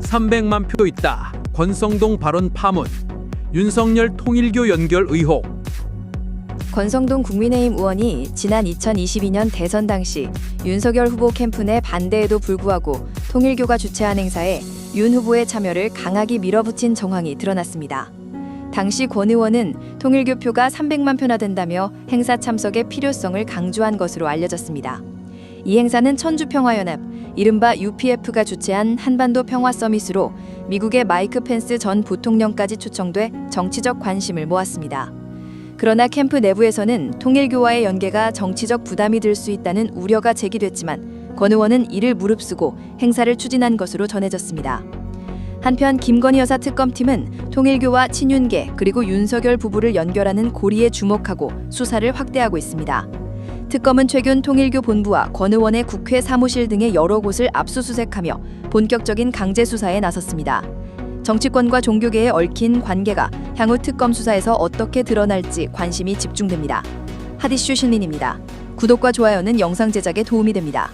(300만 표 있다) 권성동 발언 파문 윤석열 통일교 연결 의혹 권성동 국민의힘 의원이 지난 2022년 대선 당시 윤석열 후보 캠프 내 반대에도 불구하고 통일교가 주최한 행사에 윤 후보의 참여를 강하게 밀어붙인 정황이 드러났습니다. 당시 권 의원은 통일교 표가 300만 표나 된다며 행사 참석의 필요성을 강조한 것으로 알려졌습니다. 이 행사는 천주평화연합, 이른바 UPF가 주최한 한반도 평화 서밋으로 미국의 마이크 펜스 전 부통령까지 초청돼 정치적 관심을 모았습니다. 그러나 캠프 내부에서는 통일교와의 연계가 정치적 부담이 될 수 있다는 우려가 제기됐지만 권 의원은 이를 무릅쓰고 행사를 추진한 것으로 전해졌습니다. 한편 김건희 여사 특검팀은 통일교와 친윤계 그리고 윤석열 부부를 연결하는 고리에 주목하고 수사를 확대하고 있습니다. 특검은 최근 통일교 본부와 권 의원의 국회 사무실 등의 여러 곳을 압수수색하며 본격적인 강제 수사에 나섰습니다. 정치권과 종교계에 얽힌 관계가 향후 특검 수사에서 어떻게 드러날지 관심이 집중됩니다. 하디슈 신민입니다. 구독과 좋아요는 영상 제작에 도움이 됩니다.